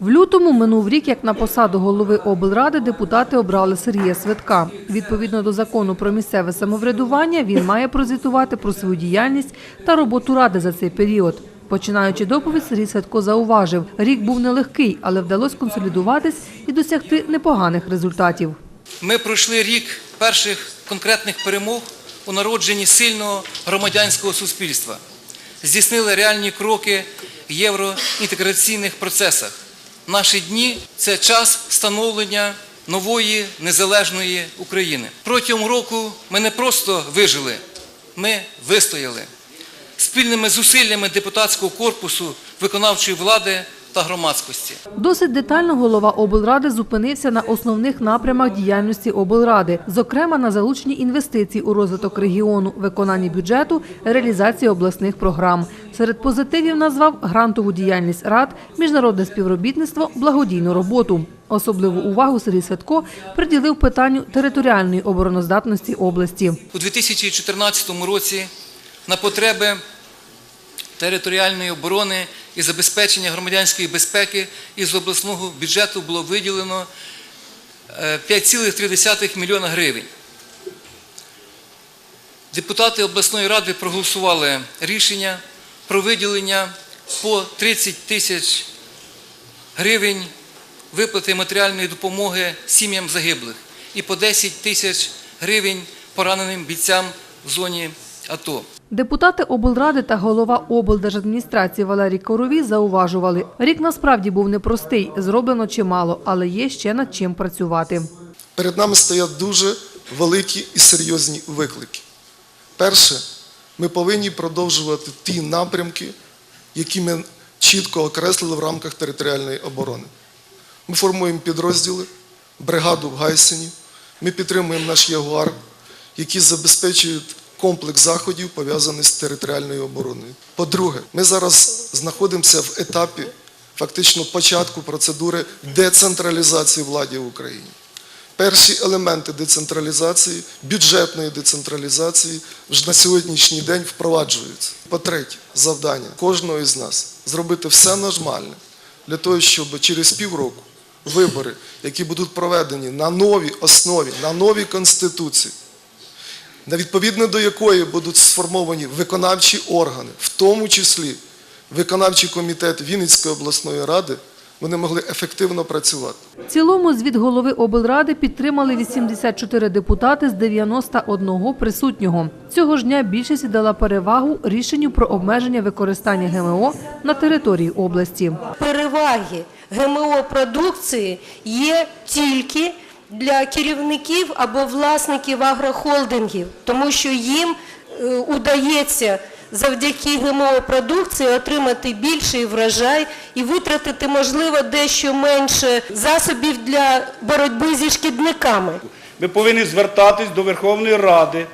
В лютому минув рік, як на посаду голови облради депутати обрали Сергія Светка. Відповідно до закону про місцеве самоврядування, він має прозвітувати про свою діяльність та роботу ради за цей період. Починаючи доповідь, Сергій Светко зауважив, рік був нелегкий, але вдалося консолідуватись і досягти непоганих результатів. Ми пройшли рік перших конкретних перемог у народженні сильного громадянського суспільства, здійснили реальні кроки в євроінтеграційних процесах. Наші дні це час становлення нової незалежної України. Протягом року ми не просто вижили, ми вистояли спільними зусиллями депутатського корпусу, виконавчої влади та громадськості. Досить детально голова облради зупинився на основних напрямах діяльності облради, зокрема на залученні інвестицій у розвиток регіону, виконанні бюджету, реалізації обласних програм. Серед позитивів назвав грантову діяльність рад, міжнародне співробітництво, благодійну роботу. Особливу увагу Сергій Святко приділив питанню територіальної обороноздатності області. У 2014 році на потреби територіальної оборони і забезпечення громадянської безпеки із обласного бюджету було виділено е, 5,3 мільйона гривень. Депутати обласної ради проголосували рішення про виділення по 30 тисяч гривень виплати матеріальної допомоги сім'ям загиблих і по 10 тисяч гривень пораненим бійцям в зоні АТО. Депутати облради та голова облдержадміністрації Валерій Коровій зауважували, рік насправді був непростий, зроблено чимало, але є ще над чим працювати. Перед нами стоять дуже великі і серйозні виклики. Перше, ми повинні продовжувати ті напрямки, які ми чітко окреслили в рамках територіальної оборони. Ми формуємо підрозділи, бригаду в Гайсині, ми підтримуємо наш Ягуар, які забезпечують комплекс заходів, пов'язаний з територіальною обороною. По-друге, ми зараз знаходимося в етапі фактично початку процедури децентралізації влади в Україні. Перші елементи децентралізації, бюджетної децентралізації вже на сьогоднішній день впроваджуються. По-третє, завдання кожного із нас зробити все нормальне для того, щоб через півроку вибори, які будуть проведені на новій основі, на новій конституції, відповідно до якої будуть сформовані виконавчі органи, в тому числі виконавчий комітет Вінницької обласної ради, вони могли ефективно працювати. В цілому звіт голови облради підтримали 84 депутати з 91 присутнього. Цього ж дня більшість дала перевагу рішенню про обмеження використання ГМО на території області. переваги ГМО продукції є тільки для керівників або власників агрохолдингів, тому що їм е, удається завдяки ГМО продукції отримати більший врожай і витратити, можливо, дещо менше засобів для боротьби зі шкідниками. Ми повинні звертатись до Верховної Ради,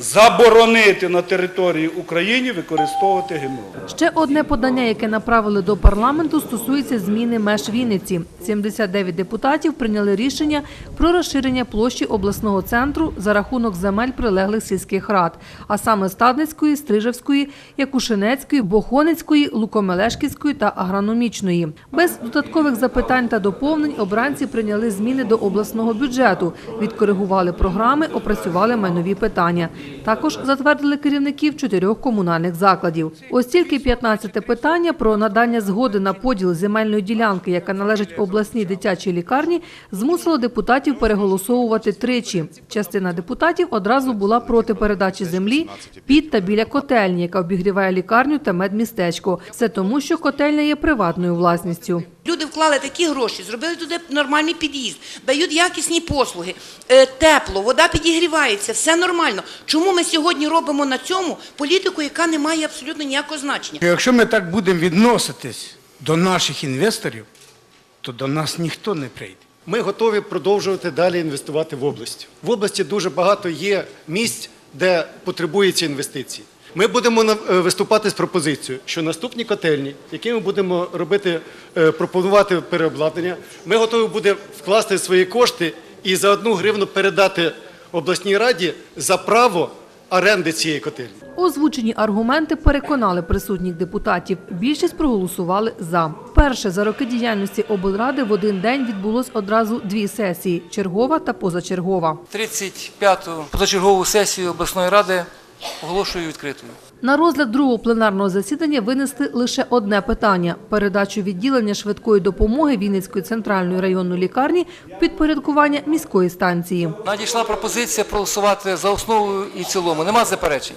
заборонити на території України використовувати ГМО. Ще одне подання, яке направили до парламенту, стосується зміни меж Вінниці. 79 депутатів прийняли рішення про розширення площі обласного центру за рахунок земель прилеглих сільських рад, а саме Стадницької, Стрижевської, Якушинецької, Бохоницької, Лукомелешківської та Агрономічної. Без додаткових запитань та доповнень обранці прийняли зміни до обласного бюджету, відкоригували програми, опрацювали майнові питання. Також затвердили керівників чотирьох комунальних закладів. Ось тільки 15 питання про надання згоди на поділ земельної ділянки, яка належить обласній дитячій лікарні, змусило депутатів переголосовувати тричі. Частина депутатів одразу була проти передачі землі під та біля котельні, яка обігріває лікарню та медмістечко. Все тому, що котельня є приватною власністю. Люди вклали такі гроші, зробили туди нормальний під'їзд, дають якісні послуги, е, тепло, вода підігрівається, все нормально. Чому ми сьогодні робимо на цьому політику, яка не має абсолютно ніякого значення? Якщо ми так будемо відноситись до наших інвесторів, то до нас ніхто не прийде. Ми готові продовжувати далі інвестувати в область. В області дуже багато є місць, де потребуються інвестиції. Ми будемо на- е, виступати з пропозицією, що наступні котельні, які ми будемо робити, е, пропонувати переобладнання, ми готові будемо вкласти свої кошти і за одну гривну передати обласній раді за право оренди цієї котельні. Озвучені аргументи переконали присутніх депутатів. Більшість проголосували за. Вперше за роки діяльності облради в один день відбулось одразу дві сесії – чергова та позачергова. 35-ту позачергову сесію обласної ради оголошую відкритою. На розгляд другого пленарного засідання винесли лише одне питання – передачу відділення швидкої допомоги Вінницької центральної районної лікарні в підпорядкування міської станції. Надійшла пропозиція проголосувати за основу і цілому. Нема заперечень?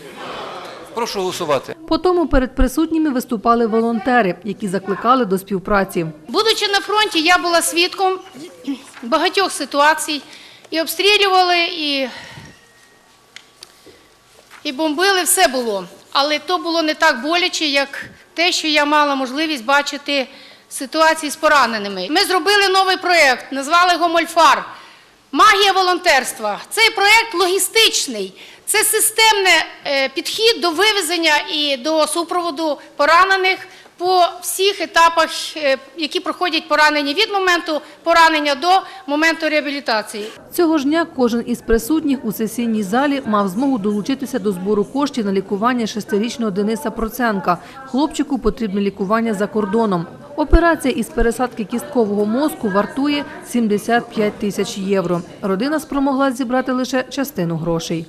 Прошу голосувати. По тому перед присутніми виступали волонтери, які закликали до співпраці. Будучи на фронті, я була свідком багатьох ситуацій. І обстрілювали, і, і бомбили, все було. Але то було не так боляче, як те, що я мала можливість бачити ситуації з пораненими. Ми зробили новий проєкт, назвали його Мольфар. Магія волонтерства. Цей проєкт логістичний. Це системний е, підхід до вивезення і до супроводу поранених по всіх етапах, е, які проходять поранені від моменту поранення до моменту реабілітації. Цього ж дня кожен із присутніх у сесійній залі мав змогу долучитися до збору коштів на лікування шестирічного Дениса Проценка. Хлопчику потрібне лікування за кордоном. Операція із пересадки кісткового мозку вартує 75 тисяч євро. Родина спромогла зібрати лише частину грошей.